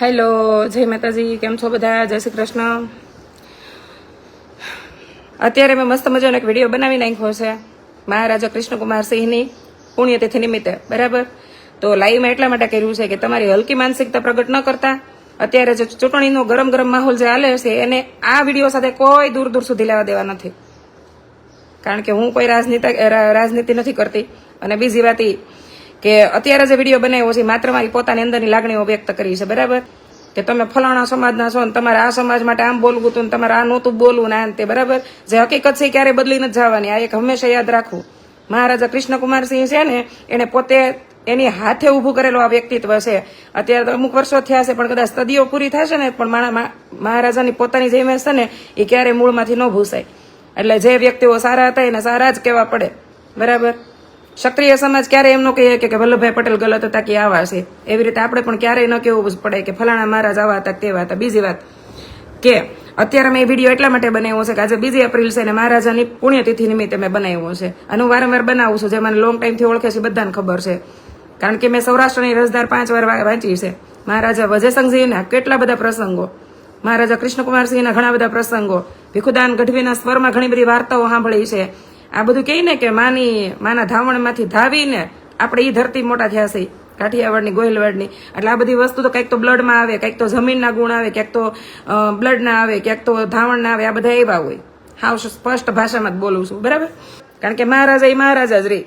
Hello, જય માતાજી, કેમ છો બધા? જય શ્રી કૃષ્ણ. અત્યારે મેં મસ્ત મજાનો એક વીડિયો બનાવી નાખ્યો છે, મહારાજા કૃષ્ણકુમાર સિંહની પુણ્યતિથિ નિમિત્તે, બરાબર? તો લાઈવમાં એટલા માટે કર્યું છે કે તમારી હલકી માનસિકતા પ્રગટ ન કરતા, અત્યારે જે ચૂંટણીનો ગરમ ગરમ માહોલ જે હાલે છે, એને આ વીડિયો સાથે કોઈ દૂર દૂર સુધી લેવા દેવા નથી. કારણ કે હું કોઈ રાજનીતિ રાજનીતિ નથી કરતી, અને બીજી વાત કે અત્યારે જે વીડિયો બનાવ્યો છે માત્ર મારી પોતાની અંદરની લાગણીઓ વ્યક્ત કરી છે, બરાબર? કે તમે ફલાણા સમાજના છો ને તમારે આ સમાજ માટે આમ બોલવું હતું તમારે આ નહોતું બોલવું ને આ તે, બરાબર? જે હકીકત છે ક્યારે બદલી નથી જવાની. આ એક હંમેશા યાદ રાખવું. મહારાજા કૃષ્ણકુમારસિંહ છે ને, એને પોતે એની હાથે ઊભું કરેલું આ વ્યક્તિત્વ છે. અત્યારે તો અમુક વર્ષો થયા છે, પણ કદાચ સદીઓ પૂરી થશે ને, પણ માણા- મહારાજાની પોતાની જે ઇમેજ છે ને, એ ક્યારેય મૂળમાંથી ન ભૂસાય. એટલે જે વ્યક્તિઓ સારા હતા એને સારા જ કહેવા પડે. બરાબર? ક્ષત્રિય સમાજ ક્યારે એમનો કહીએ કે વલ્લભભાઈ પટેલ ગલત હતા કે આવા છે. એવી રીતે આપણે પણ ક્યારેય ન કહેવું પડે કે ફલાણા મહારાજ આવા હતા તેવા હતા. બીજી વાત કે અત્યારે મેં વીડિયો એટલા માટે બનાવ્યો છે કે આજે બીજી એપ્રિલ છે અને મહારાજાની પુણ્યતિથિ નિમિત્તે મેં બનાવ્યો છે. અને હું વારંવાર બનાવું છું, જે મને લોંગ ટાઈમથી ઓળખે છે બધાને ખબર છે. કારણ કે મેં સૌરાષ્ટ્રની રસદાર પાંચ વાર વાંચી છે. મહારાજા વજયસંઘજીના કેટલા બધા પ્રસંગો. મહારાજા કૃષ્ણકુમારસિંહના ઘણા બધા પ્રસંગો. ભીખુદાન ગઢવીના સ્વરમાં ઘણી બધી વાર્તાઓ સાંભળી છે. આ બધું કહે ને કે માની, માના ધાવણમાંથી ધાવીને આપણે એ ધરતી મોટા થયા છે, કાઠિયાવાડની, ગોહિલવાડની. એટલે આ બધી વસ્તુ તો કંઈક તો બ્લડમાં આવે કંઈક તો જમીનના ગુણ આવે, ક્યાંક તો બ્લડના આવે, ક્યાંક તો ધાવણના આવે, આ બધા એવા હોય. હાવ સ્પષ્ટ ભાષામાં જ બોલું છું, બરાબર? કારણ કે મહારાજા એ મહારાજા જ રે.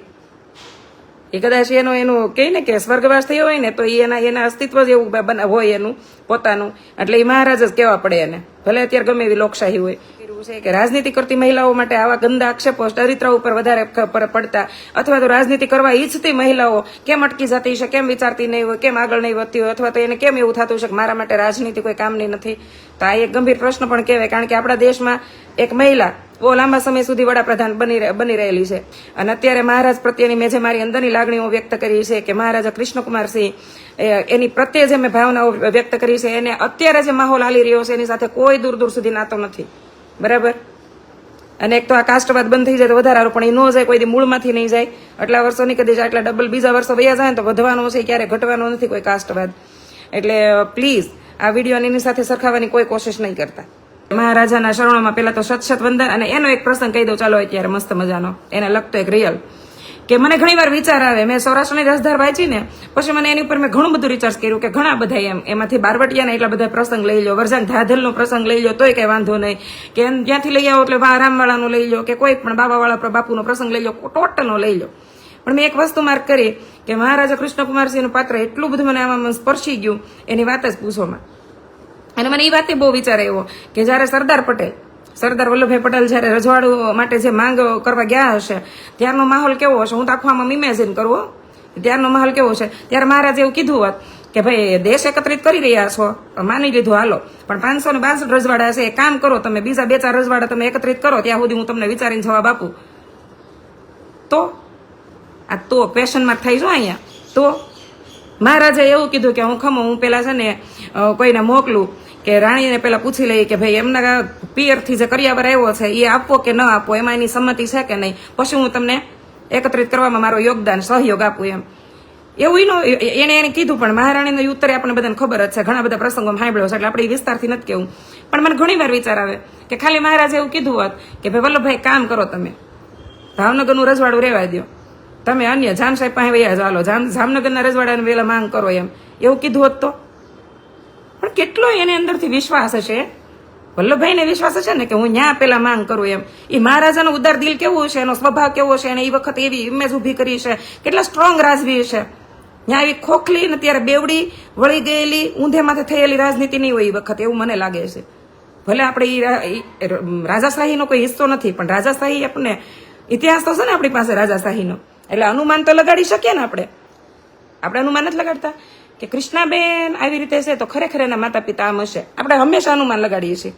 એ કદાચ એનો, એનું કહે ને કે સ્વર્ગવાસ થયો હોય ને તો એ એના એના અસ્તિત્વ જ એવું હોય એનું, પોતાનું. એટલે એ મહારાજ જ કહેવા પડે એને. ભલે અત્યારે ગમે એવી લોકશાહી હોય. એવું છે કે રાજનીતિ કરતી મહિલાઓ માટે આવા ગંદા આક્ષેપો ચરિત્ર ઉપર વધારે પડતા અથવા તો રાજનીતિ કરવા ઈચ્છતી મહિલાઓ કેમ અટકી જતી છે, કેમ વિચારતી નહીં હોય, કેમ આગળ નહીં વધતી હોય, અથવા તો એને કેમ એવું થતું છે કે મારા માટે રાજનીતિ કોઈ કામની નથી? તો આ એક ગંભીર પ્રશ્ન પણ કહેવાય, કારણ કે આપણા દેશમાં એક મહિલા બહુ લાંબા સમય સુધી વડાપ્રધાન બની બની રહેલી છે. અને અત્યારે મહારાજ પ્રત્યેની મેં જે મારી અંદરની લાગણીઓ વ્યક્ત કરી છે કે મહારાજા કૃષ્ણકુમાર સિંહ એની પ્રત્યે જે મેં ભાવનાઓ વ્યક્ત કરી છે, એને અત્યારે જે માહોલ હાલી રહ્યો છે, એની સાથે કોઈ દૂર દૂર સુધી નાતો નથી. બરાબર? અને એક તો આ કાસ્ટવાદ બંધ થઈ જાય તો વધારે પણ એ ન જાય, કોઈ મૂળમાંથી નહીં જાય. આટલા વર્ષો નહીં કદી આટલા ડબલ બીજા વર્ષો વયા જાય તો વધવાનો છે, ક્યારે ઘટવાનો નથી કોઈ કાસ્ટવાદ એટલે પ્લીઝ આ વીડિયો એની સાથે સરખાવવાની કોઈ કોશિશ નહીં કરતા. મહારાજાના શરણોમાં પહેલાં તો સત સત વંદન અને એનો એક પ્રસંગ કહી દઉં, ચાલો, અત્યારે મસ્ત મજાનો. એને લગતો એક રિયલ કે મને ઘણી વાર વિચાર આવે. મેં સૌરાષ્ટ્રની રસધાર વાંચી ને, પછી મને એની ઉપર મેં ઘણું બધું રિસર્ચ કર્યું કે ઘણા બધા એમ, એમાંથી બારવટિયાના એટલા બધા પ્રસંગ લઈ લો વરસાદ ધાધલનો પ્રસંગ લઈ લો તોય કઈ વાંધો નહીં. કે જ્યાંથી લઈ આવો એટલે રામવાળાનો લઈ લો કે કોઈ પણ બાબાવાળા બાપુનો પ્રસંગ લઈ લો ટોટલનો લઈ લો પણ મેં એક વસ્તુ માર્ક કરી કે મહારાજા કૃષ્ણકુમારસિંહનું પાત્ર એટલું બધું મને આમાં સ્પર્શી ગયું, એની વાત જ પૂછોમાં. અને મને એ વાતે બહુ વિચાર આવ્યો કે જ્યારે સરદાર પટેલ સરદાર વલ્લભભાઈ પટેલ જ્યારે રજવાડું માટે જે માંગ કરવા ગયા હશે, ત્યારનો માહોલ કેવો હશે? હું તો આખું આમાં ઇમેજિન કરવો ત્યારનો માહોલ કેવો છે ત્યારે મહારાજે એવું કીધું હોત કે, ભાઈ, દેશ એકત્રિત કરી રહ્યા છો. માની લીધું, હાલો, પણ પાંચસો ને બાસઠ રજવાડા છે એ કામ કરો, તમે બીજા બે ચાર રજવાડા તમે એકત્રિત કરો, ત્યાં સુધી હું તમને વિચારીને જવાબ આપું. તો? આ તો માર્ક થઈ જો અહીંયા. તો? મહારાજે એવું કીધું કે, હું ખમો, હું પેલા છે ને કોઈને મોકલું. કે રાણીને પેલા પૂછી લઈએ કે ભાઈ એમના પિયરથી જે કરિયાવર આવ્યો છે એ આપવો કે ન આપવો, એમાં એની સંમતિ છે કે નહીં? પછી હું તમને એકત્રિત કરવામાં મારો યોગદાન, સહયોગ આપું એમ. એવું નો એને એને કીધું, પણ મહારાણીનો ઉત્તરે આપણને બધાને ખબર જ છે. ઘણા બધા પ્રસંગોમાં સાંભળ્યો છે, એટલે આપણે વિસ્તારથી નથી કેવું. પણ મને ઘણીવાર વિચાર આવે કે ખાલી મહારાજે એવું કીધું હોત કે ભાઈ, વલ્લભભાઈ, કામ કરો તમે. ભાવનગરનું રજવાડું રહેવા દો તમે અન્ય જામ સાહેબ પાસે વૈયા ચાલો જામ, જામનગરના રજવાડાને વેલા માંગ કરો એમ. એવું કીધું હોત તો? કેટલો એને અંદરથી વિશ્વાસ હશે વલ્લભભાઈને વિશ્વાસ હશે ને કે હું ન્યા પેલા માંગ કરું એમ? એ મહારાજાનું ઉદાર દિલ કેવું છે? એનો સ્વભાવ કેવો છે? એને એ વખત એવી ઇમેજ ઊભી કરી છે. કેટલા સ્ટ્રોંગ રાજવી છે. ત્યાં એવી ખોખલી ને ત્યારે બેવડી, વળી ગયેલી ઊંધે માથે થયેલી રાજનીતિ નહીં હોય એ વખત, એવું મને લાગે છે. ભલે આપણે એ રાજાશાહીનો કોઈ હિસ્સો નથી, પણ રાજાશાહી આપણને ઇતિહાસ તો છે ને આપણી પાસે રાજાશાહીનો. એટલે અનુમાન તો લગાડી શકીએ ને આપણે. આપણે અનુમાન નથી લગાડતા. કે કૃષ્ણાબેન આવી રીતે છે તો ખરેખર એના માતા પિતા આમ હશે. આપણે હંમેશા અનુમાન લગાડીએ છીએ.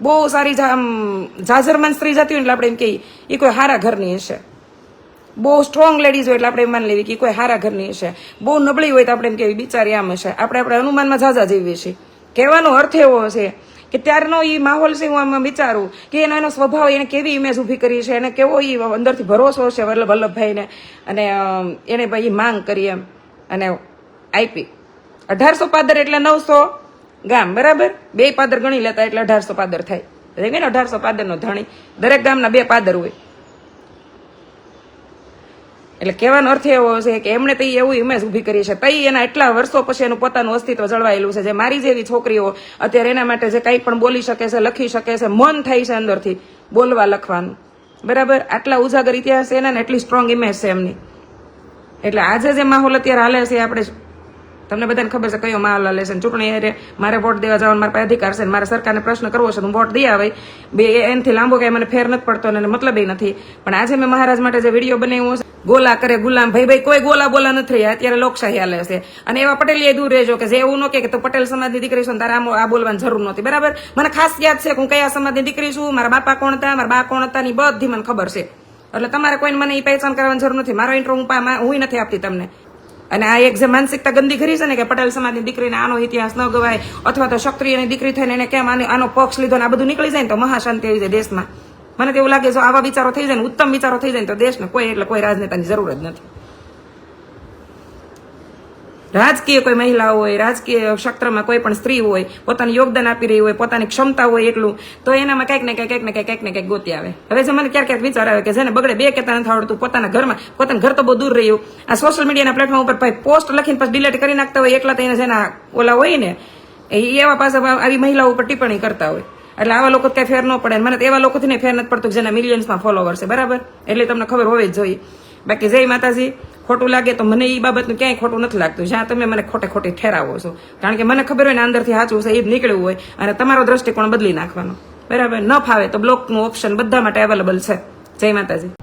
બહુ સારી જાજરમાન સ્ત્રી જતી હોય એટલે આપણે એમ કહીએ એ કોઈ હારા ઘરની હશે. બહુ સ્ટ્રોંગ લેડીઝ હોય એટલે આપણે એમ માની લેવી કે કોઈ હારા ઘરની હશે. બહુ નબળી હોય તો આપણે એમ કહેવી બિચારી આમ હશે. આપણે આપણે અનુમાનમાં ઝાઝા જીવીએ છીએ. કહેવાનો અર્થ એવો છે કે ત્યારનો એ માહોલ છે હું આમાં વિચારું કે એનો એનો સ્વભાવ એને કેવી ઇમેજ ઊભી કરી છે, એને કેવો એ અંદરથી ભરોસો છે વલ્લભ વલ્લભભાઈને. અને એને ભાઈ માંગ કરી એમ. અને આપી અઢારસો પાદર એટલે નવસો ગામ, બરાબર? બે પાદર ગણી લેતા એટલે અઢારસો પાદર થાય. કે ને અઢારસો પાદરનો ધણી, દરેક ગામના બે પાદર હોય. એટલે કહેવાનો અર્થ એવો છે કે એમણે તઈ એવું ઇમેજ ઊભી કરી છે. તઈ એના એટલા વર્ષો પછી એનું પોતાનું અસ્તિત્વ જળવાયેલું છે. જે મારી જેવી છોકરીઓ અત્યારે એના માટે જે કંઈ પણ બોલી શકે છે, લખી શકે છે, મન થાય છે અંદરથી બોલવા લખવાનું. બરાબર? આટલા ઉજાગર ઇતિહાસ એના ને એટલી સ્ટ્રોંગ ઇમેજ છે એમની. એટલે આજે જે માહોલ અત્યારે હાલે છે આપણે તમને બધાને ખબર છે કયો માલ લેશે ચૂંટણી હારે મારે વોટ દેવા જવાનો, મારા પાસે અધિકાર છે મારે સરકારને પ્રશ્ન કરવો છે હું વોટ દઈ આવે. બે એનથી લાંબો કાંઈ મને ફેર નથી પડતો અને મતલબ નથી. પણ આજે મેં મહારાજ માટે જે વીડિયો બનાવ્યો છે, ગોલા કરે ગુલામ, ભાઈ ભાઈ કોઈ ગોલા બોલા નથી અત્યારે લોકશાહી હાલે છે. અને એવા પટેલી દૂર રહેજો કે જે એવું ન કે તો પટેલ સમાજની દીકરી છું તારે આ બોલવાની જરૂર નહોતી. બરાબર? મને ખાસ યાદ છે કે હું કયા સમાજની દીકરી છું, મારા બાપા કોણ હતા, મારા બા કોણ હતા, ની બધી મને ખબર છે. એટલે તમારે કોઈને મને એ પહેચાન કરવાની જરૂર નથી. મારો ઇન્ટ્રો હું હું નથી આપતી તમને. અને આ એક જે માનસિકતા ગંદી ઘરી છે ને કે પટેલ સમાજની દીકરીને આનો ઇતિહાસ ન ગવાય, અથવા તો ક્ષત્રિયની દીકરી થઈને એને કેમ આનો પક્ષ લીધો ને આ બધું નીકળી જાય ને તો મહાશાંતિ આવી જાય દેશમાં. મને તો લાગે જો આવા વિચારો થઈ જાય ને, ઉત્તમ વિચારો થઈ જાય ને તો દેશને કોઈ એટલે કોઈ રાજનેતાની જરૂર જ નથી. રાજકીય કોઈ મહિલા હોય, રાજકીય ક્ષેત્રમાં કોઈ પણ સ્ત્રી હોય, પોતાનું યોગદાન આપી રહી હોય, પોતાની ક્ષમતા હોય એટલું, તો એનામાં કંઈક ને કંઈક કંઈક ને કંઈક કંઈક ને કંઈક ગોતી આવે. હવે જે મને ક્યારેક વિચાર આવે કે જેને બગડે બે કહેતા નથી આવડતું, પોતાના ઘરમાં, પોતાનું ઘર તો બહુ દૂર રહ્યું. આ સોશિયલ મીડિયાના પ્લેટફોર્મ ઉપર ભાઈ પોસ્ટ લખીને પછી ડિલીટ કરી નાખતા હોય, એકલા તેને જેના ઓલા હોય ને, એ એવા પાસે આવી મહિલાઓ ઉપર ટિપ્પણી કરતા હોય. એટલે આવા લોકો ક્યાંય ફેર ન પડે મને એવા લોકોથી ને ફેર નથી પડતું જેના મિલિયન્સમાં ફોલોવર છે. બરાબર? એટલે તમને ખબર હોવી જ જોઈએ. બાકી જય માતાજી, ખોટું લાગે તો મને એ બાબતનું ક્યાંય ખોટું નથી લાગતું. જ્યાં તમે મને ખોટે ખોટી ઠેરાવો છો. કારણ કે મને ખબર હોય ને અંદરથી સાચું છે એ જ નીકળ્યું હોય અને તમારો દ્રષ્ટિકોણ બદલી નાખવાનો. બરાબર? ન ફાવે તો બ્લોકનું ઓપ્શન બધા માટે અવેલેબલ છે. જય માતાજી.